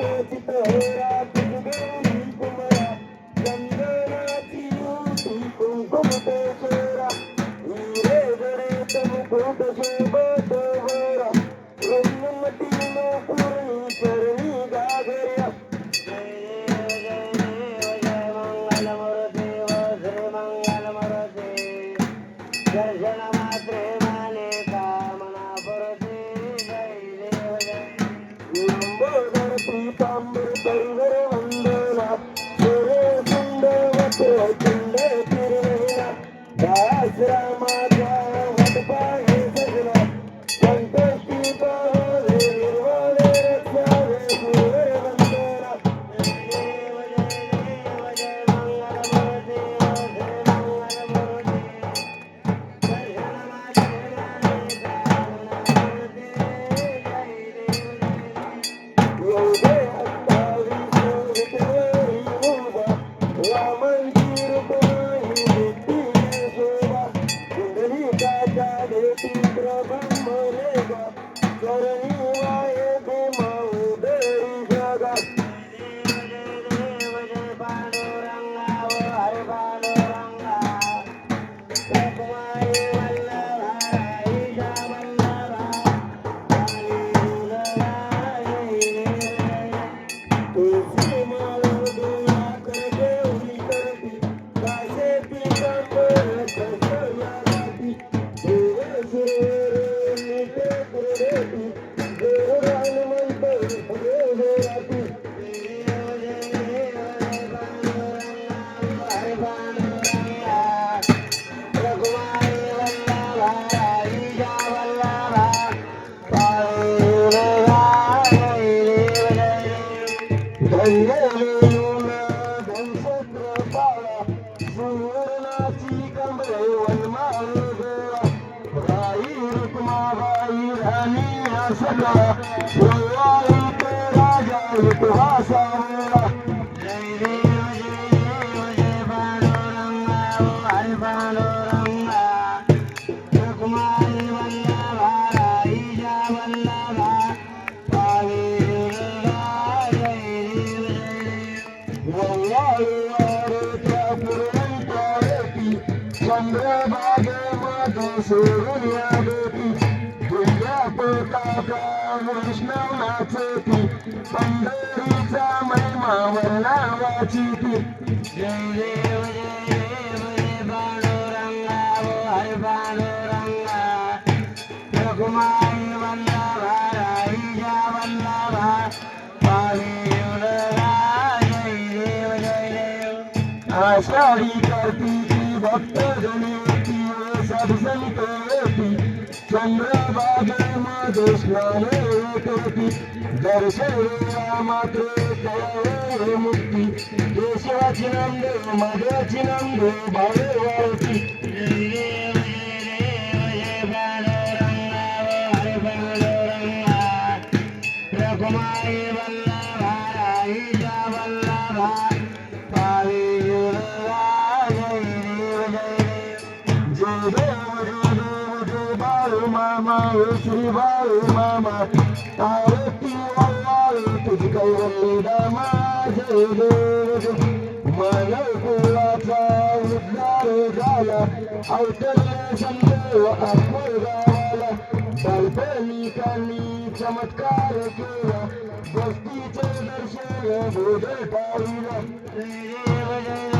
Pedro Ferreira. चिंड तिरवेना Panduranga Thank you. पंढरीचा महिमा वर्णावाची ती जय देव जय देव वो हरे पांडुरंगा रघुमाई वल्लभा राईजा वल्लभा पावी जय देव जय देव आषाढी कार्तिकी भक्त जनी सब संत होती चंद्रभागे स्नान होती दर्शन मात्र कळे मुक्ती केशवाची नंद माझ्याची नंद भावे वाळती जय देव जय देव जय पांडुरंगा हरे पांडुरंगा रघुमाई वल्लभा मामा मामा आरती वल्लाळी तुझी कैवल्ली दामा जय देव जय मानव कुळाचा उद्धार झाला अवतरले संदेव अक्बर गावाला काल्पनिकांनी चमत्कार केला गोष्टीचे दर्शन बोध पाहिला जय देव. जय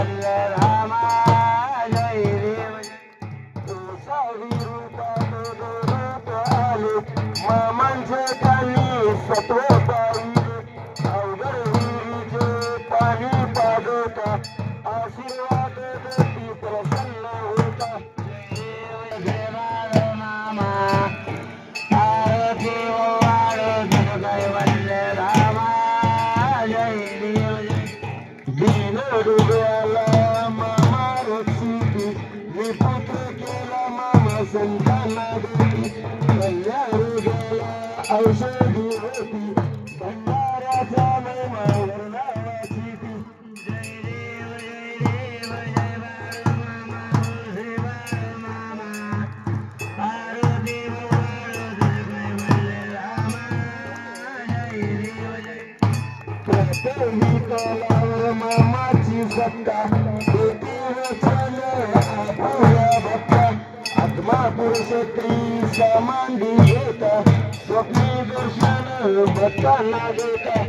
संताला देवी कल्या औषधी होती भंडाऱ्याचा महिमा वर्णावाची ती जय देव देव जय आरो देव आरो जय बलरामा मामाची सत्ता क्षेत्री समाधी घेता. स्वप्न दर्शन बघता लागता